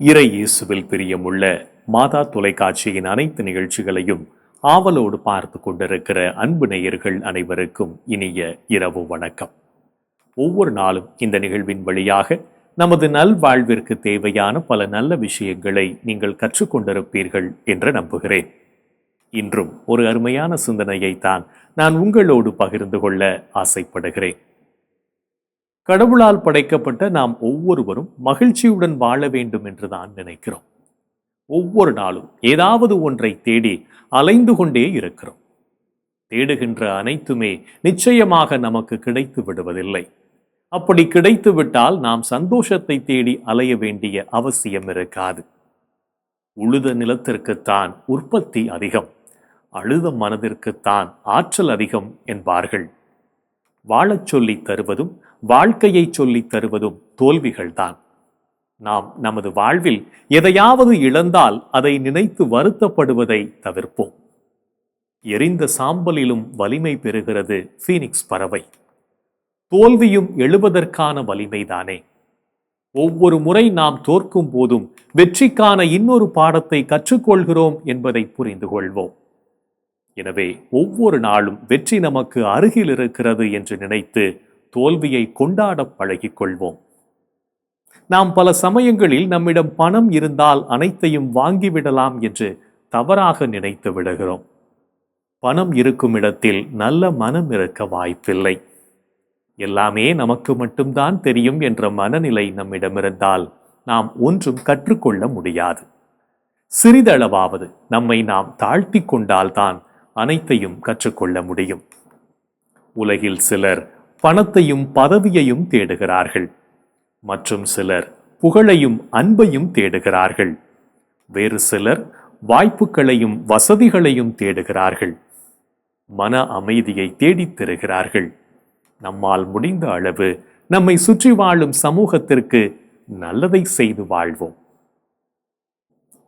இறை இயேசுவில் பிரியமுள்ள மாதா தொலைக்காட்சியின் அனைத்து நிகழ்ச்சிகளையும் ஆவலோடு பார்த்து கொண்டிருக்கிற அன்பு நேயர்கள் அனைவருக்கும் இனிய இரவு வணக்கம். ஒவ்வொரு நாளும் இந்த நிகழ்வின் வழியாக நமது நல்வாழ்விற்கு தேவையான பல நல்ல விஷயங்களை நீங்கள் கற்றுக்கொண்டிருப்பீர்கள் என்று நம்புகிறேன். இன்றும் ஒரு அருமையான சிந்தனையை தான் நான் உங்களோடு பகிர்ந்து கொள்ள ஆசைப்படுகிறேன். கடவுளால் படைக்கப்பட்ட நாம் ஒவ்வொருவரும் மகிழ்ச்சியுடன் வாழ வேண்டும் என்று தான் நினைக்கிறோம். ஒவ்வொரு நாளும் ஏதாவது ஒன்றை தேடி அலைந்து கொண்டே இருக்கிறோம். தேடுகின்ற அனைத்துமே நிச்சயமாக நமக்கு கிடைத்து விடுவதில்லை. அப்படி கிடைத்து விட்டால் நாம் சந்தோஷத்தை தேடி அலைய வேண்டிய அவசியம் இருக்காது. உழுத நிலத்திற்குத்தான் உற்பத்தி அதிகம். அழுத மனதிற்குத்தான் ஆற்றல் அதிகம் என்பார்கள். வாழச் சொல்லித் தருவதும் வாழ்க்கையை சொல்லித் தருவதும் தோல்விகள்தான். நாம் நமது வாழ்வில் எதையாவது இழந்தால் அதை நினைத்து வருத்தப்படுவதை தவிர்ப்போம். எரிந்த சாம்பலிலும் வலிமை பெறுகிறது ஃபீனிக்ஸ் பறவை. தோல்வியும் எழுவதற்கான வலிமைதானே. ஒவ்வொரு முறை நாம் தோற்கும் போதும் வெற்றிக்கான இன்னொரு பாடத்தை கற்றுக்கொள்கிறோம் என்பதை புரிந்து கொள்வோம் எனவே ஒவ்வொரு நாளும் வெற்றி நமக்கு அருகில் இருக்கிறது என்று நினைத்து தோல்வியை கொண்டாட பழகிக்கொள்வோம். நாம் பல சமயங்களில் நம்மிடம் பணம் இருந்தால் அனைத்தையும் வாங்கிவிடலாம் என்று தவறாக நினைத்து விடுகிறோம். பணம் இருக்கும் இடத்தில் நல்ல மனம் இருக்க வாய்ப்பில்லை. எல்லாமே நமக்கு மட்டும்தான் தெரியும் என்ற மனநிலை நம்மிடமிருந்தால் நாம் ஒன்றும் கற்றுக்கொள்ள முடியாது. சிறிதளவாவது நம்மை நாம் தாழ்த்தி கொண்டால்தான் அனைத்தையும் கற்றுக்கொள்ள முடியும். உலகில் சிலர் பணத்தையும் பதவியையும் தேடுகிறார்கள். மற்றும் சிலர் புகழையும் அன்பையும் தேடுகிறார்கள். வேறு சிலர் வாய்ப்புகளையும் வசதிகளையும் தேடுகிறார்கள். மன அமைதியை தேடித் தருகிறார்கள். நம்மால் முடிந்த அளவு நம்மை சுற்றி வாழும் சமூகத்திற்கு நல்லதை செய்து வாழ்வோம்.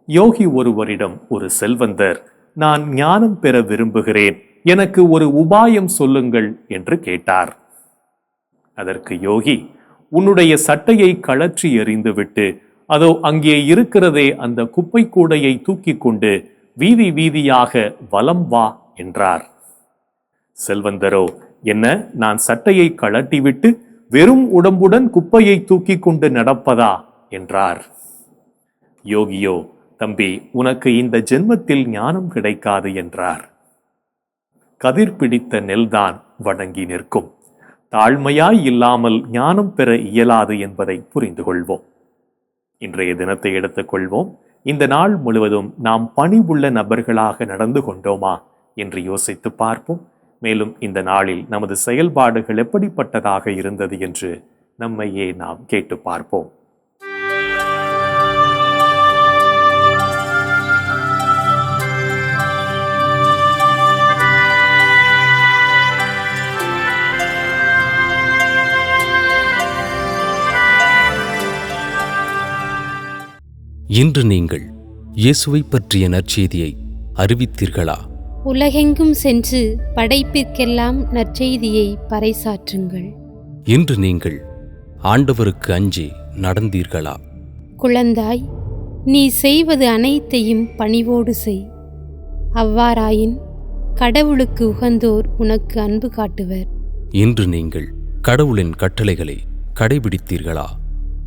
யோகி ஒருவரிடம் ஒரு செல்வந்தர் நான் ஞானம் பெற விரும்புகிறேன். எனக்கு ஒரு உபாயம் சொல்லுங்கள் என்று கேட்டார். அதற்கு யோகி உன்னுடைய சட்டையை கழற்றி எறிந்துவிட்டு அதோ அங்கே இருக்கிறதே அந்த குப்பை கூடையை தூக்கி கொண்டு வீதி வீதியாக வலம் வா என்றார். செல்வந்தரோ என்ன நான் சட்டையை கழட்டிவிட்டு வெறும் உடம்புடன் குப்பையை தூக்கி கொண்டு நடப்பதா? என்றார். யோகியோ தம்பி உனக்கு இந்த ஜென்மத்தில் ஞானம் கிடைக்காது என்றார். கதிர் பிடித்த நெல்தான் வணங்கி நிற்கும். தாழ்மையாய் இல்லாமல் ஞானம் பெற இயலாது என்பதை புரிந்து கொள்வோம். இன்றைய தினத்தை எடுத்துக்கொள்வோம் இந்த நாள் முழுவதும் நாம் பணிவுள்ள நபர்களாக நடந்து கொண்டோமா என்று யோசித்து பார்ப்போம். மேலும் இந்த நாளில் நமது செயல்பாடுகள் எப்படிப்பட்டதாக இருந்தது என்று நம்மையே நாம் கேட்டு பார்ப்போம். இன்று நீங்கள் இயேசுவை பற்றிய நற்செய்தியை அறிவித்தீர்களா? உலகெங்கும் சென்று படைப்பிற்கெல்லாம் நற்செய்தியை பறைசாற்றுங்கள். இன்று நீங்கள் ஆண்டவருக்கு அஞ்சி நடந்தீர்களா? குழந்தாய் நீ செய்வது அனைத்தையும் பணிவோடு செய். அவ்வாறாயின் கடவுளுக்கு உகந்தோர் உனக்கு அன்பு காட்டுவர். இன்று நீங்கள் கடவுளின் கட்டளைகளை கடைபிடித்தீர்களா?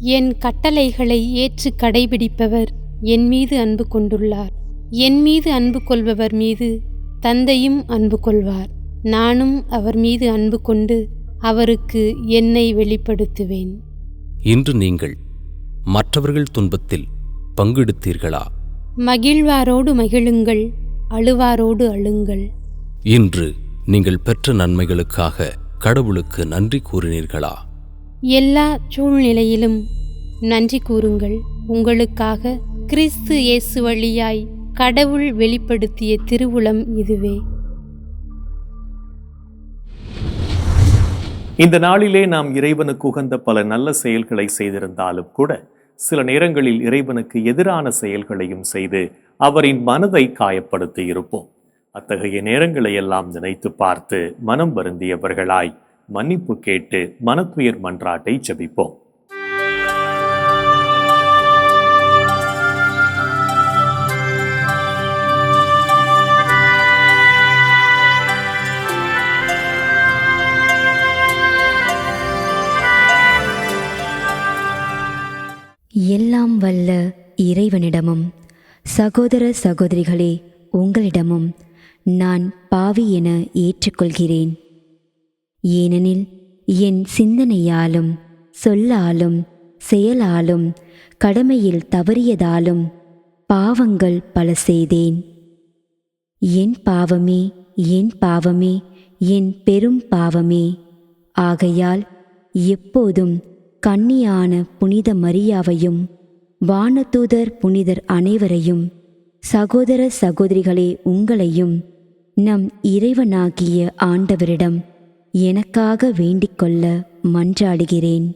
என் கட்டளைகளை ஏற்று கடைபிடிப்பவர் என் மீது அன்பு கொண்டுள்ளார். என் மீது அன்பு கொள்பவர் மீது தந்தையும் அன்பு கொள்வார். நானும் அவர் மீது அன்பு கொண்டு அவருக்கு என்னை வெளிப்படுத்துவேன். இன்று நீங்கள் மற்றவர்கள் துன்பத்தில் பங்கெடுத்தீர்களா? மகிழ்வாரோடு மகிழுங்கள் அழுவாரோடு அழுங்கள். இன்று நீங்கள் பெற்ற நன்மைகளுக்காக கடவுளுக்கு நன்றி கூறினீர்களா? எல்லா சூழ்நிலையிலும் நன்றி கூறுங்கள். உங்களுக்காக கிறிஸ்து இயேசு வழியாய் கடவுள் வெளிப்படுத்திய திருவுளம் இதுவே. இந்த நாளிலே நாம் இறைவனுக்கு உகந்த பல நல்ல செயல்களை செய்திருந்தாலும் கூட சில நேரங்களில் இறைவனுக்கு எதிரான செயல்களையும் செய்து அவரின் மனதை காயப்படுத்தி இருப்போம். அத்தகைய நேரங்களை எல்லாம் நினைத்து பார்த்து மனம் வருந்தியவர்களாய் மன்னிப்பு கேட்டு மனத்துயர் மன்றாட்டை ஜபிப்போம். எல்லாம் வல்ல இறைவனிடமும் சகோதர சகோதரிகளே உங்களிடமும் நான் பாவி என ஏற்றுக்கொள்கிறேன். ஏனெனில் என் சிந்தனையாலும் சொல்லாலும் செயலாலும் கடமையில் தவறியதாலும் பாவங்கள் பல செய்தேன். என் பாவமே என் பாவமே என் பெரும் பாவமே. ஆகையால் எப்போதும் கன்னியான புனித மரியாவையும் வானதூதர் புனிதர் அனைவரையும் சகோதர சகோதரிகளே உங்களையும் நம் இறைவனாகிய ஆண்டவரிடம் எனக்காக வேண்டிக்கொள்ள மன்றாடுகிறேன்.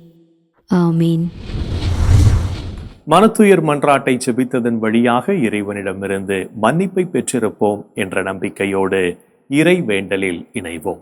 ஆமேன். மனத்துயர் மன்றாட்டை செபித்ததன் வழியாக இறைவனிடமிருந்து மன்னிப்பை பெற்றிருப்போம் என்ற நம்பிக்கையோடு இறை வேண்டலில் இணைவோம்.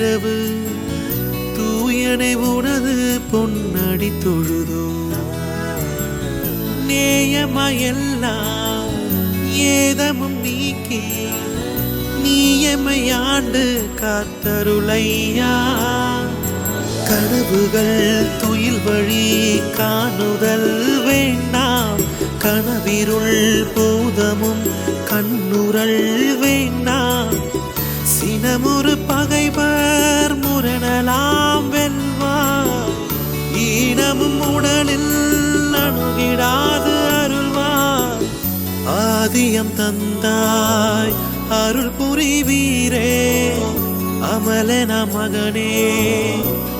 இரவு தூயனை உனது பொன்னடி தொழுதோ? நேயமையெல்லாம் ஏதமும் நீக்கி நீயமையாண்டு காத்தருளையா? கனவுகள் துயில் வழி காணுதல் வேண்டாம். கனவிருள் பூதமும் கண்ணுரல் வேண்டாம். சினமுறு பகைவர் முரணலாம் வெல்வார் ஈனமும் உடலில் அணுகிடாது அருள்வார் ஆதியம் தந்தாய் அருள் புரிவீரே. அமலன மகனே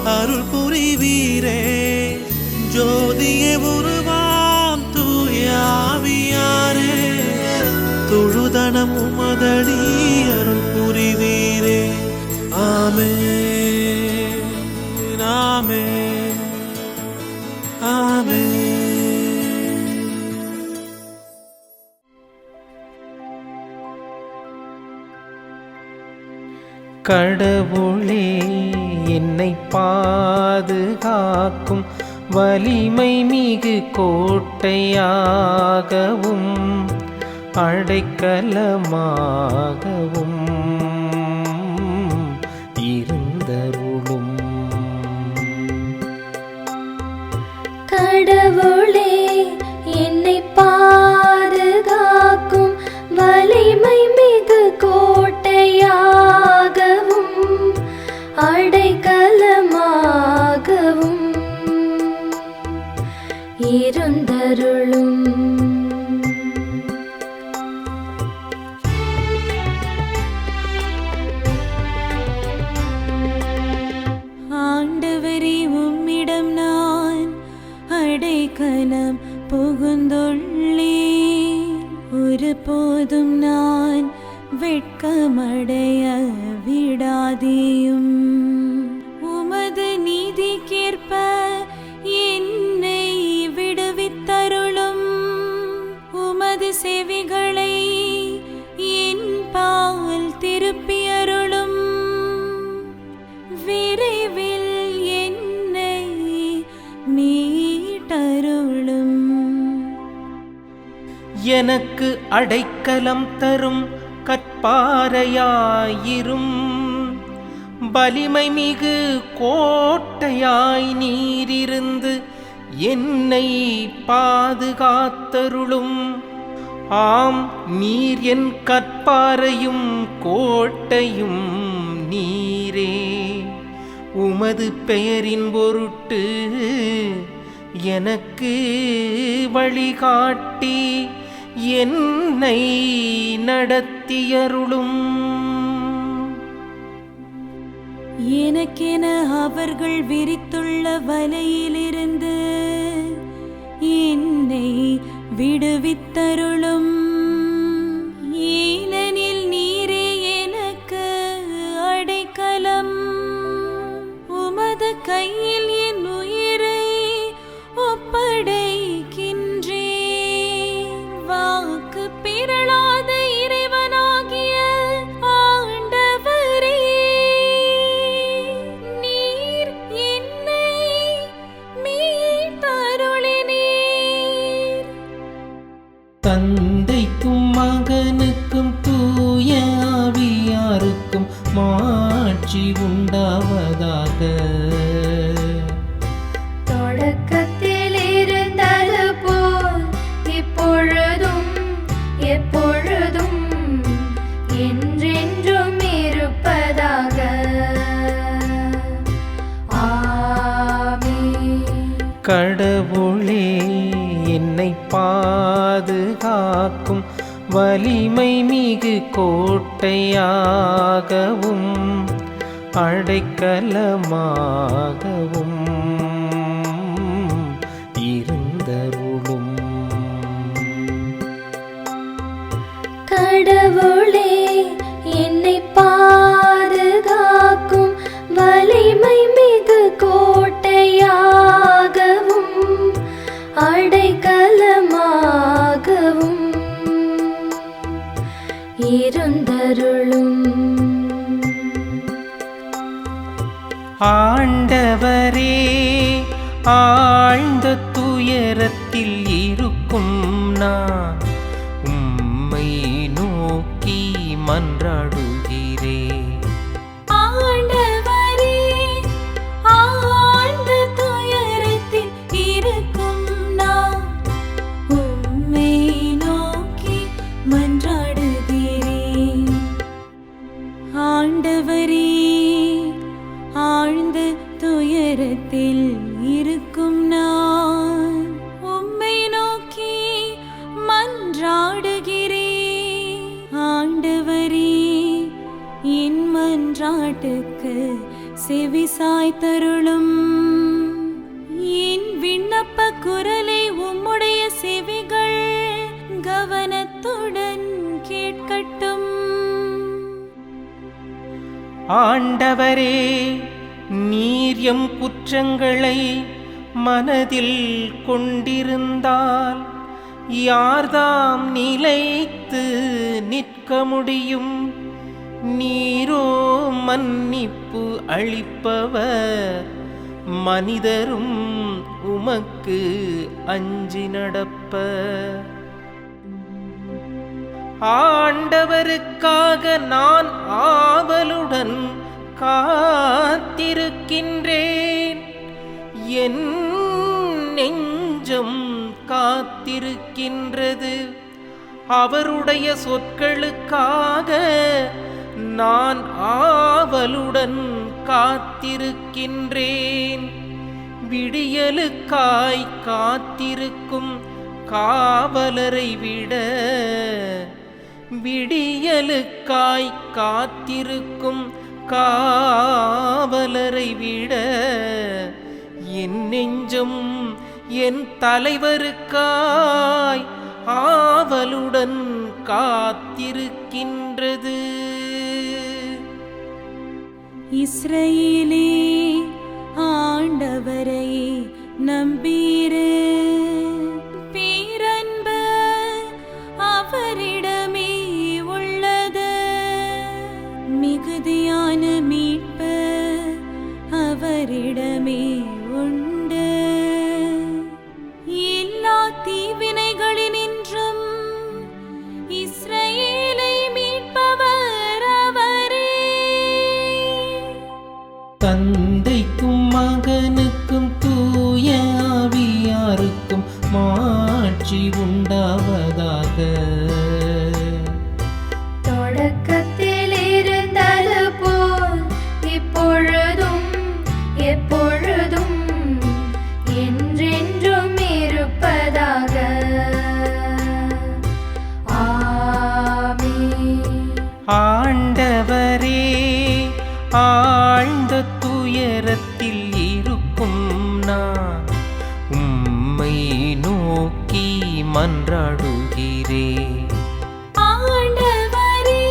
அருள் புரிவீரே. ஜோதிய ஒரு கடவுளே என்னை பாதுகாக்கும் வலிமை மிகு கோட்டையாகவும் அடைக்கலமாகவும் இருந்தருளும். கடவுளே என்னை பா அடைக்கலமாகவும் இருந்தருளும் அடைக்கலம் தரும் கற்பாரையாயிரும் வலிமை மிகு கோட்டையாய் நீரிருந்து என்னை பாதுகாத்தருளும். ஆம் நீர் என் கற்பாரையும் கோட்டையும் நீரே. உமது பெயரின் பொருட்டு எனக்கு வழிகாட்டி என்னை நடத்தியருளும். எனக்கென அவர்கள் விரித்துள்ள வலையிலிருந்து என்னை விடுவித்தருளும். ஏனெனில் நீரே எனக்கு அடைக்கலம். உமது கையில் ஆண்டவரே ஆழ்ந்த துயரத்தில் இருக்கும் நான் உம்மை நோக்கி மன்றாடுகிறேன் மன்றாடுகிறேன் ஆண்டவரே குற்றங்களை மனதில் கொண்டிருந்தால் யார்தாம் நிலைத்து நிற்க முடியும்? நீரோ மன்னிப்பு அளிப்பவர் மனிதரும் உமக்கு அஞ்சி நடப்ப ஆண்டவருக்காக நான் ஆவலுடன் காத்திருக்கின்றேன். என் நெஞ்சம் காத்திருக்கின்றது. அவருடைய சொற்களுக்காக நான் ஆவலுடன் காத்திருக்கின்றேன். விடியலுக்காய் காத்திருக்கும் காவலரை விட விடியலுக்காய் காத்திருக்கும் காவலரை விட என் நெஞ்சும் என் தலைவருக்காய் ஆவலுடன் காத்திருக்கின்றது. இஸ்ரேலே ஆண்டவரை நம்பி ஆண்டவரே ஆழ்ந்த துயரத்தில் இருக்கும் நான் உம்மை நோக்கி மன்றாடுகிறேன். ஆண்டவரே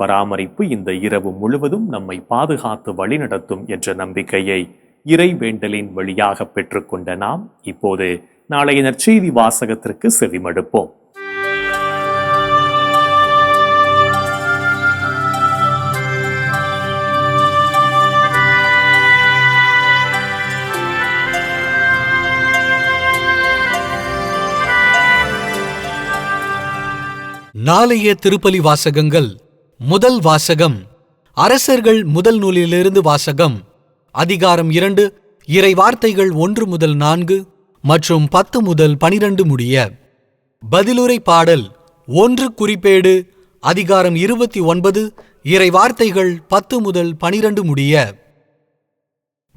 பராமரிப்பு இந்த இரவு முழுவதும் நம்மை பாதுகாத்து வழிநடத்தும் என்ற நம்பிக்கையை இறை வேண்டலின் வழியாக பெற்றுக்கொண்ட நாம் இப்போது நாளைய நற்செய்தி வாசகத்திற்கு செவிமடுப்போம். நாளைய திருப்பலி வாசகங்கள் முதல் வாசகம். அரசர்கள் முதல் நூலிலிருந்து வாசகம். அதிகாரம் இரண்டு இறை வார்த்தைகள் ஒன்று முதல் நான்கு மற்றும் பத்து முதல் பனிரெண்டு முடிய. பதிலுரை பாடல் ஒன்று குறிப்பேடு அதிகாரம் இருபத்தி ஒன்பது இறை வார்த்தைகள் பத்து முதல் பனிரண்டு முடிய.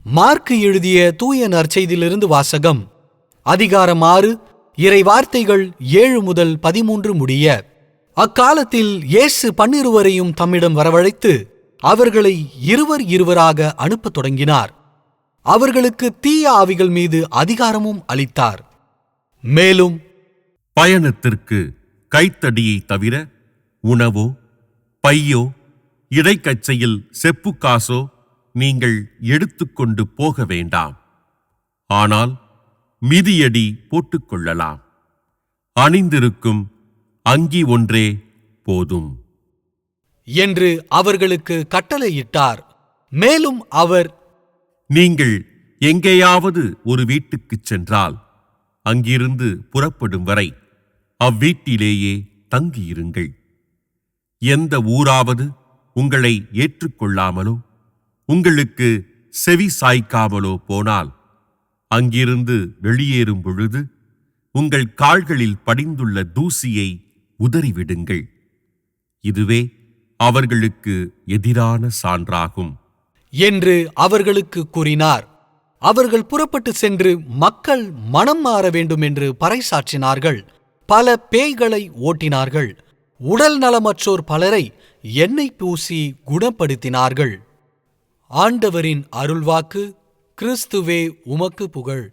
மார்க்கு எழுதிய தூய நற்செய்தியிலிருந்து வாசகம். அதிகாரம் ஆறு இறை வார்த்தைகள் ஏழு முதல் பதிமூன்று முடிய. அக்காலத்தில் இயேசு பன்னிருவரையும் தம்மிடம் வரவழைத்து அவர்களை இருவர் இருவராக அனுப்பத் தொடங்கினார். அவர்களுக்கு தீய ஆவிகள் மீது அதிகாரமும் அளித்தார். மேலும் பயணத்திற்கு கைத்தடியை தவிர உணவோ பையோ இடைக்கச்சையில் செப்பு காசோ நீங்கள் எடுத்துக்கொண்டு போக வேண்டாம். ஆனால் மிதியடி போட்டுக்கொள்ளலாம் அணிந்திருக்கும் அங்கி ஒன்றே போதும். என்று அவர்களுக்கு கட்டளையிட்டார். மேலும் அவர் நீங்கள் எங்கேயாவது ஒரு வீட்டுக்குச் சென்றால் அங்கிருந்து புறப்படும் வரை அவ்வீட்டிலேயே தங்கியிருங்கள். எந்த ஊராவது உங்களை ஏற்றுக்கொள்ளாமலோ உங்களுக்கு செவி சாய்க்காமலோ போனால் அங்கிருந்து வெளியேறும் பொழுது உங்கள் கால்களில் படிந்துள்ள தூசியை உதறிவிடுங்கள். இதுவே அவர்களுக்கு எதிரான சான்றாகும். என்று அவர்களுக்கு கூறினார். அவர்கள் புறப்பட்டு சென்று மக்கள் மனம் மாற வேண்டும் என்று பறைசாற்றினார்கள். பல பேய்களை ஓட்டினார்கள். உடல் நலமற்றோர் பலரை எண்ணெய் பூசி குணப்படுத்தினார்கள். ஆண்டவரின் அருள்வாக்கு கிறிஸ்துவே உமக்கு புகழ்.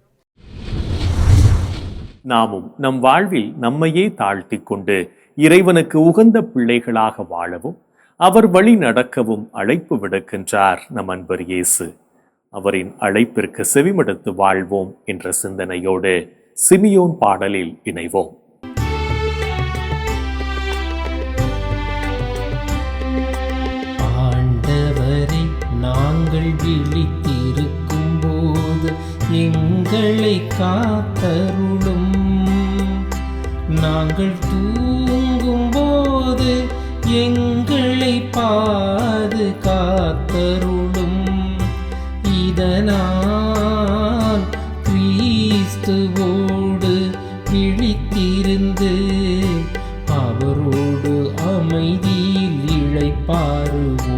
நாமும் நம் வாழ்வில் நம்மையே தாழ்த்தி கொண்டு இறைவனுக்கு உகந்த பிள்ளைகளாக வாழவும் அவர் வழி நடக்கவும் அழைப்பு விடுக்கின்றார் நம் அன்பர் இயேசு. அவரின் அழைப்பிற்கு செவிமடுத்து வாழ்வோம் என்ற சிந்தனையோடு சிமியோன் பாடலில் இணைவோம். ஆண்டவரை நாங்கள் விழி எங்களை காத்தருளும். நாங்கள் தூங்கும் போது எங்களை பாது காத்தருளும் இதனால் கிறிஸ்துவோடு பிழித்திருந்து அவரோடு அமைதியில் இழைப்பாருவோம்.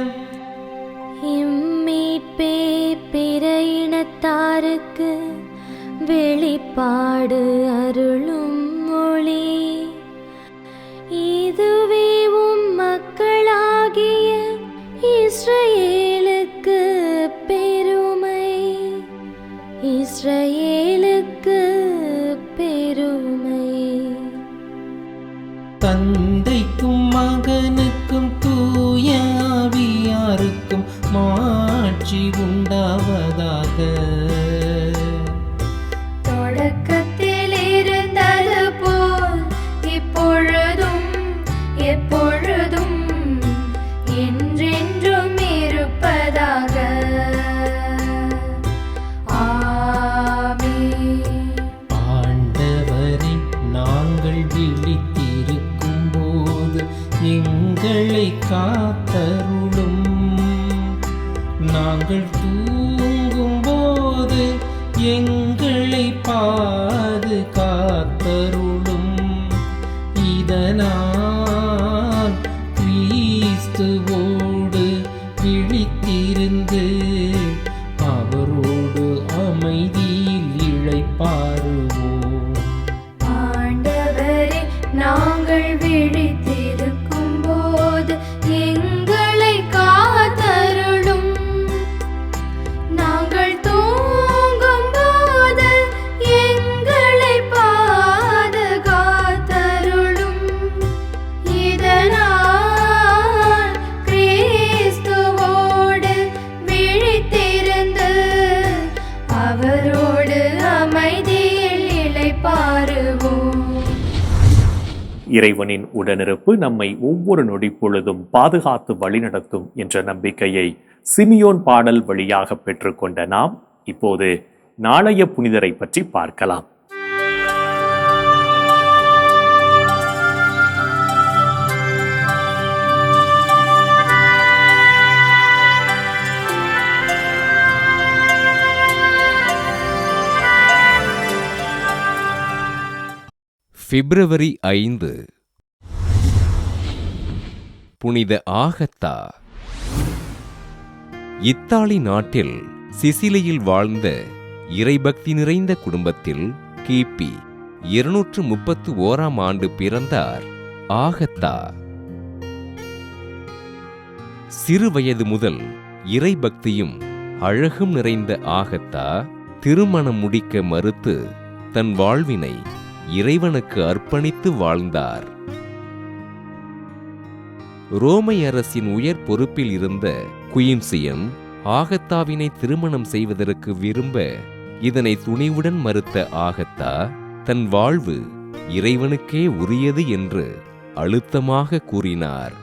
பாடு. இறைவனின் உடனிருப்பு நம்மை ஒவ்வொரு நொடி பொழுதும் பாதுகாத்து வழிநடத்தும் என்ற நம்பிக்கையை சிமியோன் பாடல் வழியாக பெற்றுக்கொண்ட நாம் இப்போது நாளைய புனிதரை பற்றி பார்க்கலாம். பிப்ரவரி ஐந்து. புனித ஆகத்தா. இத்தாலி நாட்டில் சிசிலியில் வாழ்ந்த இறைபக்தி நிறைந்த குடும்பத்தில் கிபி இருநூற்று முப்பத்து ஓராம் ஆண்டு பிறந்தார் ஆகத்தா. சிறுவயது முதல் இறைபக்தியும் அழகும் நிறைந்த ஆகத்தா திருமணம் முடிக்க மறுத்து தன் வாழ்வினை இறைவனுக்கு அர்ப்பணித்து வாழ்ந்தார். ரோமை அரசின் உயர் பொறுப்பில் இருந்த குயின்சியன் ஆகத்தாவினை திருமணம் செய்வதற்கு விரும்ப இதனை துணிவுடன் மறுத்த ஆகத்தா தன் வாழ்வு இறைவனுக்கே உரியது என்று அழுத்தமாக கூறினார்.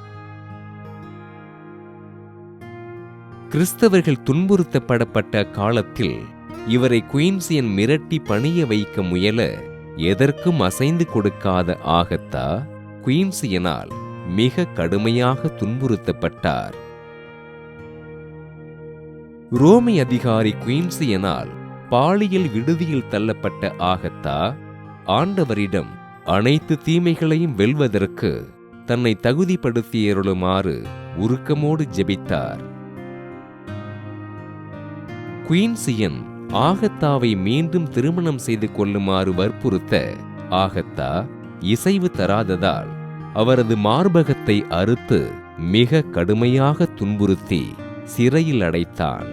கிறிஸ்தவர்கள் துன்புறுத்தப்படப்பட்ட காலத்தில் இவரை குயின்சியன் மிரட்டி பணிய வைக்க முயல எதற்கும் அசைந்து கொடுக்காத ஆகத்தா குயின்சியனால் மிக கடுமையாக துன்புறுத்தப்பட்டார். ரோமை அதிகாரி குயின்சியனால் பாலியல் விடுதியில் தள்ளப்பட்ட ஆகத்தா ஆண்டவரிடம் அனைத்து தீமைகளையும் வெல்வதற்கு தன்னை தகுதிப்படுத்தியருளுமாறு உருக்கமோடு ஜெபித்தார். குயின்சியன் ஆகத்தாவை மீண்டும் திருமணம் செய்து கொள்ளுமாறு வற்புறுத்த ஆகத்தா இசைவு தராததால் அவரது மார்பகத்தை அறுத்து மிக கடுமையாக துன்புறுத்தி சிறையில் அடைத்தான்.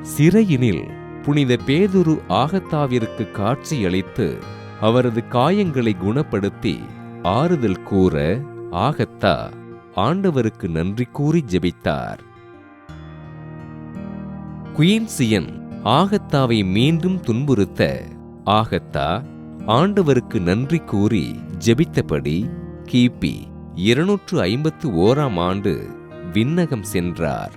சிறையினில் புனித பேதுரு ஆகத்தாவிற்கு காட்சியளித்து அவரது காயங்களை குணப்படுத்தி ஆறுதல் கூற ஆகத்தா ஆண்டவருக்கு நன்றி கூறி ஜெபித்தார். குயின்சியன் ஆகத்தாவை மீண்டும் துன்புறுத்த ஆகத்தா ஆண்டவருக்கு நன்றி கூறி ஜெபித்தபடி கிபி இருநூற்று ஐம்பத்து ஓராம் ஆண்டு விண்ணகம் சென்றார்.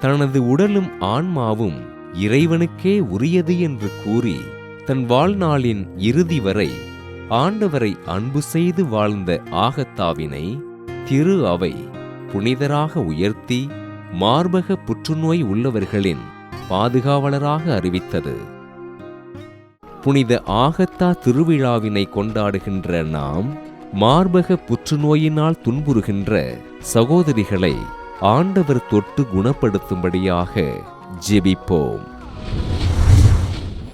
தனது உடலும் ஆன்மாவும் இறைவனுக்கே உரியது என்று கூறி தன் வாழ்நாளின் இறுதி வரை ஆண்டவரை அன்பு செய்து வாழ்ந்த ஆகத்தாவினை திரு அவை புனிதராக உயர்த்தி மார்பக புற்றுநோய் உள்ளவர்களின் பாதுகாவலராக அறிவித்தது. புனித ஆகத்தா திருவிழாவினை கொண்டாடுகின்ற நாம் மார்பக புற்றுநோயினால் துன்புறுகின்ற சகோதரிகளை ஆண்டவர் தொட்டு குணப்படுத்தும்படியாக ஜெபிப்போம்.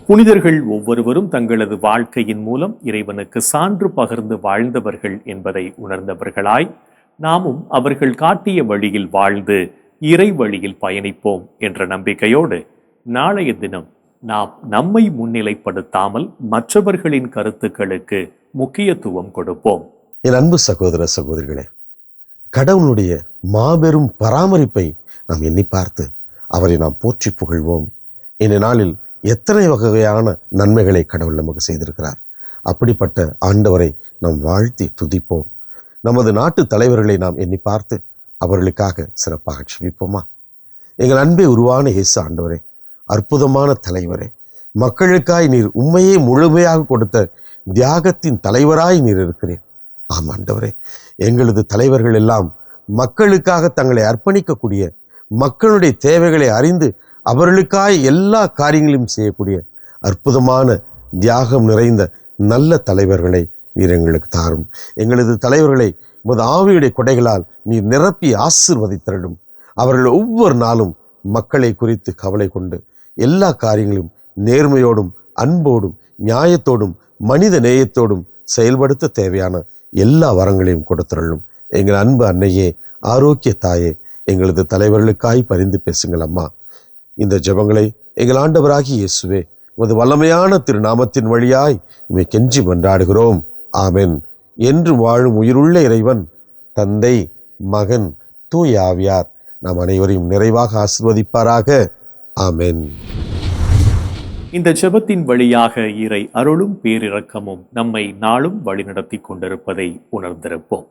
புனிதர்கள் ஒவ்வொருவரும் தங்களது வாழ்க்கையின் மூலம் இறைவனுக்கு சான்று பகிர்ந்து வாழ்ந்தவர்கள் என்பதை உணர்ந்தவர்களாய் நாமும் அவர்கள் காட்டிய வழியில் வாழ்ந்து இறை வழியில் பயணிப்போம் என்ற நம்பிக்கையோடு நாளைய தினம் நாம் நம்மை முன்னிலைப்படுத்தாமல் மற்றவர்களின் கருத்துக்களுக்கு முக்கியத்துவம் கொடுப்போம். என் அன்பு சகோதர சகோதரிகளே கடவுளுடைய மாபெரும் பராமரிப்பை நாம் எண்ணி பார்த்து அவரை நாம் போற்றி புகழ்வோம். இந்த நாளில் எத்தனை வகையான நன்மைகளை கடவுள் நமக்கு செய்திருக்கிறார். அப்படிப்பட்ட ஆண்டவரை நாம் வாழ்த்தி துதிப்போம். நமது நாட்டு தலைவர்களை நாம் எண்ணி பார்த்து அவர்களுக்காக சிறப்பாக செபிப்போமா எங்கள் அன்பே உருவான இயேசு ஆண்டவரே அற்புதமான தலைவரே மக்களுக்காய் நீர் உண்மையே முழுமையாக கொடுத்த தியாகத்தின் தலைவராய் நீர் இருக்கிறேன் ஆம் ஆண்டவரே எங்களது தலைவர்கள் எல்லாம் மக்களுக்காக தங்களை அர்ப்பணிக்கக்கூடிய மக்களுடைய தேவைகளை அறிந்து அவர்களுக்காய் எல்லா காரியங்களையும் செய்யக்கூடிய அற்புதமான தியாகம் நிறைந்த நல்ல தலைவர்களை நீர் எங்களுக்கு தாரும். எங்களது தலைவர்களை உமது ஆவியுடைய கொடைகளால் நீர் நிரப்பி ஆசிர்வதித்தரடும். அவர்கள் ஒவ்வொரு நாளும் மக்களை குறித்து கவலை கொண்டு எல்லா காரியங்களும் நேர்மையோடும் அன்போடும் நியாயத்தோடும் மனித நேயத்தோடும் செயல்படுத்த தேவையான எல்லா வரங்களையும் கொடுத்துள்ளும் எங்கள் அன்பு அன்னையே ஆரோக்கிய தாயே எங்களது தலைவர்களுக்காய் பரிந்து பேசுங்கள் அம்மா. இந்த ஜெபங்களை எங்கள் ஆண்டவராகி இயேசுவே உமது வல்லமையான திருநாமத்தின் வழியாய் இவை கெஞ்சி மன்றாடுகிறோம். ஆமென். என்று வாழும் உயிருள்ள இறைவன் தந்தை மகன் தூயாவியார் நாம் அனைவரையும் நிறைவாக ஆசிர்வதிப்பாராக. ஆமென். இந்த ஜெபத்தின் வழியாக இறை அருளும் பேரிறக்கமும் நம்மை நாளும் வழிநடத்தி கொண்டிருப்பதை உணர்ந்திருப்போம்.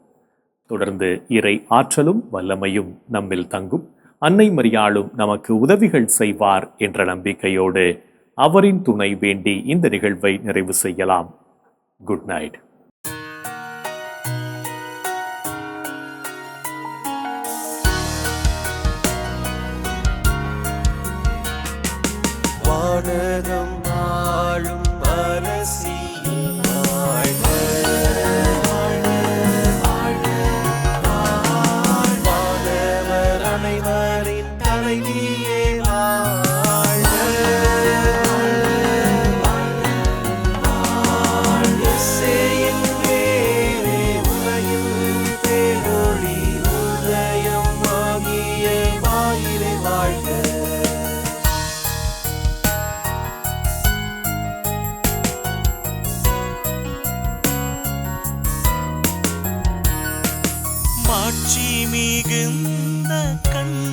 தொடர்ந்து இறை ஆற்றலும் வல்லமையும் நம்மில் தங்கும். அன்னை மரியாளும் நமக்கு உதவிகள் செய்வார் என்ற நம்பிக்கையோடு அவரின் துணை வேண்டி இந்த நிகழ்வை நிறைவு செய்யலாம். Good night. வானகம் ஆளும் அரசி மிகுந்த கண்ணியே